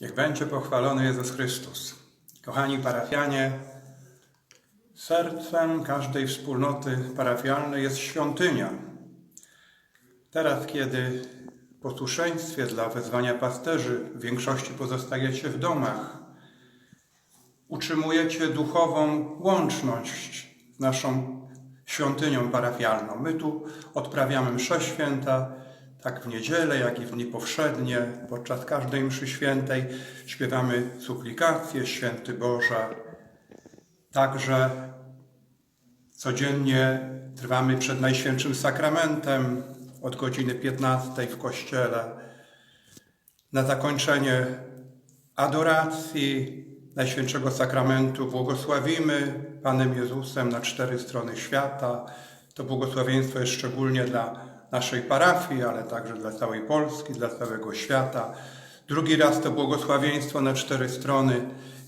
Niech będzie pochwalony Jezus Chrystus. Kochani parafianie, sercem każdej wspólnoty parafialnej jest świątynia. Teraz, kiedy w posłuszeństwie dla wezwania pasterzy w większości pozostajecie w domach, utrzymujecie duchową łączność z naszą świątynią parafialną. My tu odprawiamy msze święta, tak w niedzielę, jak i w dni powszednie. Podczas każdej mszy świętej śpiewamy suplikację Święty Boże. Także codziennie trwamy przed Najświętszym Sakramentem od godziny 15 w kościele. Na zakończenie adoracji Najświętszego Sakramentu błogosławimy Panem Jezusem na cztery strony świata. To błogosławieństwo jest szczególnie dla naszej parafii, ale także dla całej Polski, dla całego świata. Drugi raz to błogosławieństwo na cztery strony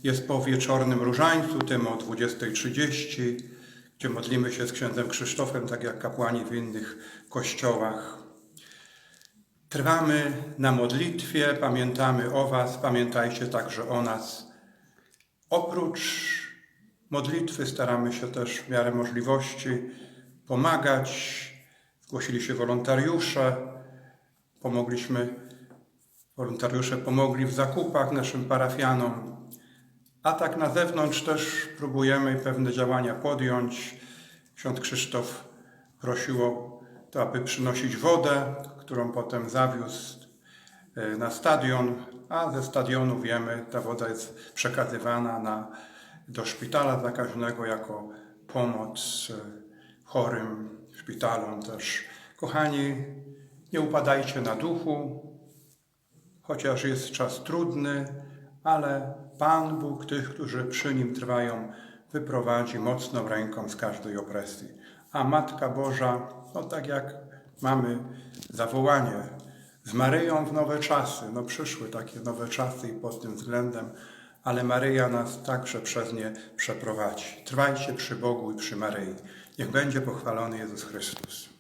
jest po wieczornym różańcu, tym o 20.30, gdzie modlimy się z księdzem Krzysztofem, tak jak kapłani w innych kościołach. Trwamy na modlitwie, pamiętamy o Was, pamiętajcie także o nas. Oprócz modlitwy staramy się też w miarę możliwości pomagać. Zgłosili się wolontariusze, pomogliśmy, wolontariusze pomogli w zakupach naszym parafianom, a tak na zewnątrz też próbujemy pewne działania podjąć. Ksiądz Krzysztof prosił o to, aby przynosić wodę, którą potem zawiózł e, na stadion, a ze stadionu wiemy, ta woda jest przekazywana na, do szpitala zakaźnego jako pomoc e, chorym szpitalom też. Kochani, nie upadajcie na duchu, chociaż jest czas trudny, ale Pan Bóg tych, którzy przy Nim trwają, wyprowadzi mocną ręką z każdej opresji. A Matka Boża, no tak jak mamy zawołanie z Maryją w nowe czasy, no przyszły takie nowe czasy i pod tym względem, ale Maryja nas także przez nie przeprowadzi. Trwajcie przy Bogu i przy Maryi. Niech będzie pochwalony Jezus Chrystus.